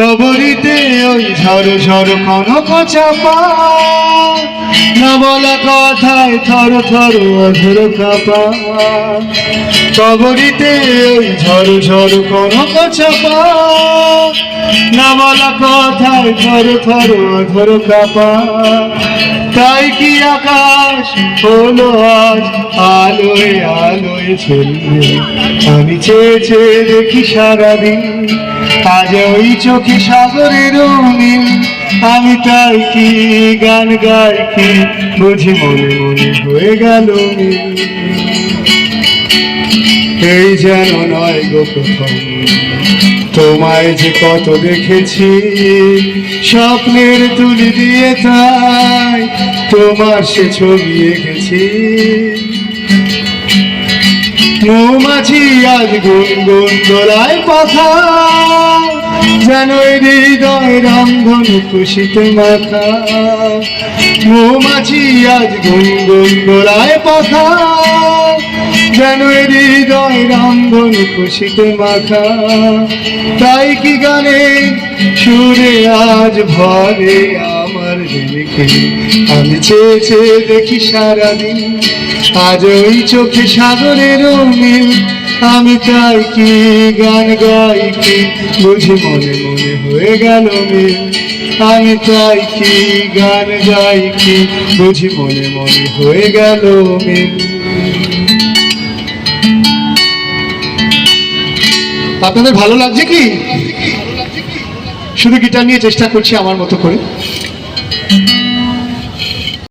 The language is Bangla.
কবরিতে ওই ঝড় ঝড় কনক চাপা। না বলা কথায় থর থর অধর কাপা। কবরিতে ওই ঝড় ঝড় কনক চাপা। না বলা কথায় থর থর অধর কাপা। তাই কি আকাশ হলো আজ? আলোয় আলোয় চলবে আমি চেয়ে চেয়ে দেখি সারাদিন, আজ ওই চোখে সাগরের মিল আমি তাই কি গান গাই কি বুঝি মনে মনে হয়ে গেল এই যেন নয় গো প্রথম তোমায় যে কত দেখেছি, স্বপ্নের তুলি দিয়ে তাই তোমার সে ছবি এঁকেছি। মৌমাছি আজ গুন গুন দোলায় পাখা যেন হৃদয় রামধনু খুশিতে মাথা। মৌমাছি আজ গুন গুন দোলায় পাখা যেন হৃদয় রামধনু খুশিতে মাথা। তাই কি গানে সুরে আজ ভরে আমার দিনকে আমি চেয়ে চেয়ে দেখি সারাদিন। আজ ওই চোখে সাগরের মিল আমি তাই কি গান গাই কি বুঝি মনে মনে হয়ে গেল মিল। আমি তাই কি গান গাই কি বুঝি মনে মনে হয়ে গেল মিল। আপনাদের ভালো লাগছে কি? শুধু গিটার নিয়ে চেষ্টা করছি আমার মতো করে। Thank you.